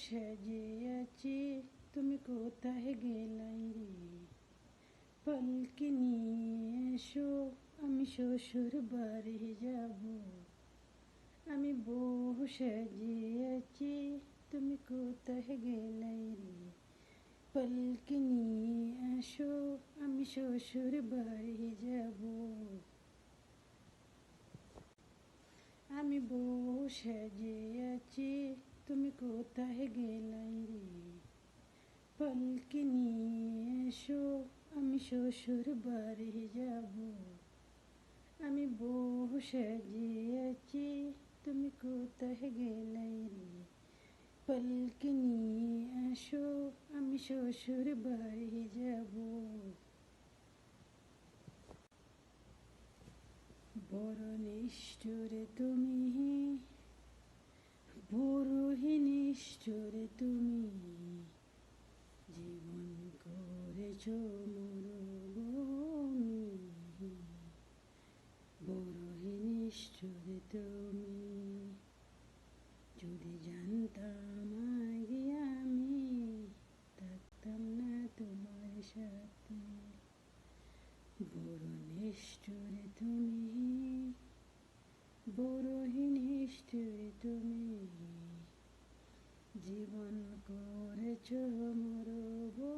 সেজে তুমি কোথায় গেলাই রে পালকি নিয়ে এসো, আমি শ্বশুর বাড়ি যাব। আমি বহু সেজে তুমি কোথায় গেলাই রে পালকি নিয়ে এসো, আমি শ্বশুর বাড়ি যাব। আমি বউ সেজে আছি তুমি কোথায় গেলাই রে পালকি নিয়ে এসো আমি শ্বশুর বাড়ি যাব আমি বউ সেজে আছি তুমি কোথায় গেলাই রে পালকি নিয়ে এসো আমি শ্বশুর বাড়ি যাব বড় নিষ্ঠুরে তুমি ঝমরবনি বড়হে নিশ্চুর তুমি যদি জানতাম আগে আমি থাকতাম না তোমার সাথে বড় নিষ্ঠুর তুমি বড়হি নিষ্ঠুর তুমি জীবন করেছ মরবো